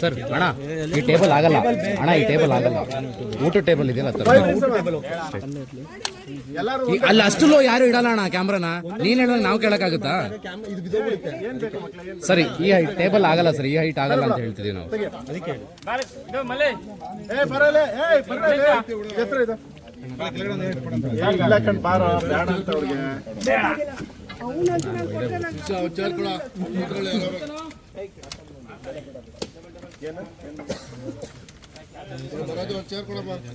Sir ಅಣ್ಣ ಈ table ಆಗಲ್ಲ. ಅಣ್ಣ ಈ ಟೇಬಲ್ ಆಗಲ್ಲ. ಊಟ ಟೇಬಲ್ ಇದೆಯಲ್ಲ ಸರ್? ಎಲ್ಲರೂ ಈ- ಅಲ್ಲಿ ಅಷ್ಟು ಯಾರು ಇಡಲ್ಲ ಅಣ್ಣ ಕ್ಯಾಮ್ರಾನ? ನೀನ್ ಹೇಳ ನಾವು ಕೇಳಕ್ಕಾಗುತ್ತಾ? ಸರಿ ಈ ಹೈಟ್ ಟೇಬಲ್ ಆಗಲ್ಲ ಸರ್ ಈ ಹೈಟ್ ಆಗಲ್ಲ ಅಂತ ಹೇಳ್ತಿದೀವಿ ನಾವು. ಏ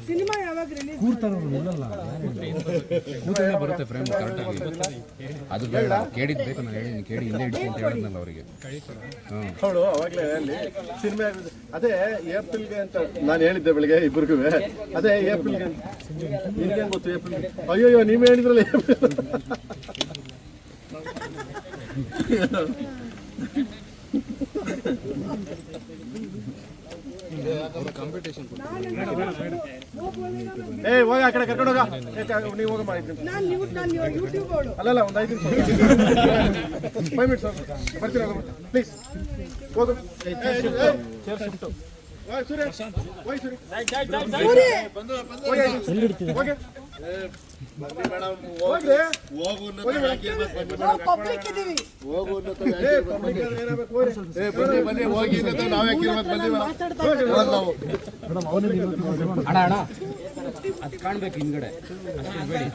ಸಿನಿಮಾ ಯಾವಾಗ ಅದು ಬೇಡ. ಅವರಿಗೆ. ಅದೇ ಏಪ್ರಿಲ್ಗೆ ಅಂತ ನಾನು ಹೇಳಿದ್ದೆ ಬೆಳಿಗ್ಗೆ ಇಬ್ಬರಿಗೂ ಅದೇ ಏಪ್ರಿಲ್ಗೆ ನಿನ್ಗೆ ಗೊತ್ತು ಏಪ್ರಿಲ್ ಅಯ್ಯೋ ನೀವೇ ಹೇಳಿದ್ರಲ್ಲ ಏಪ್ರಿಲ್ ಏ ಹೋಗ ಆ ಕಡೆ ಕರ್ಕೊಂಡು ಹೋಗ. ನೀವು ಹೋಗ ಅವಳು ಅಲ್ಲಲ್ಲ ಒಂದು ಐದು ನಿಮಿಷ. ಫೈವ್ ಮಿನಿಟ್ಸ್ ಬರ್ತೀರ ಪ್ಲೀಸ್ ಹೋಗು. Chair shift Surya. ಸೂರ್ಯ. ಹೋಗಿ. ಅದು ಕಾಣ್ಬೇಕು ಹಿಂದ್ಗಡೆ ಅಷ್ಟು ಬೇಡಿ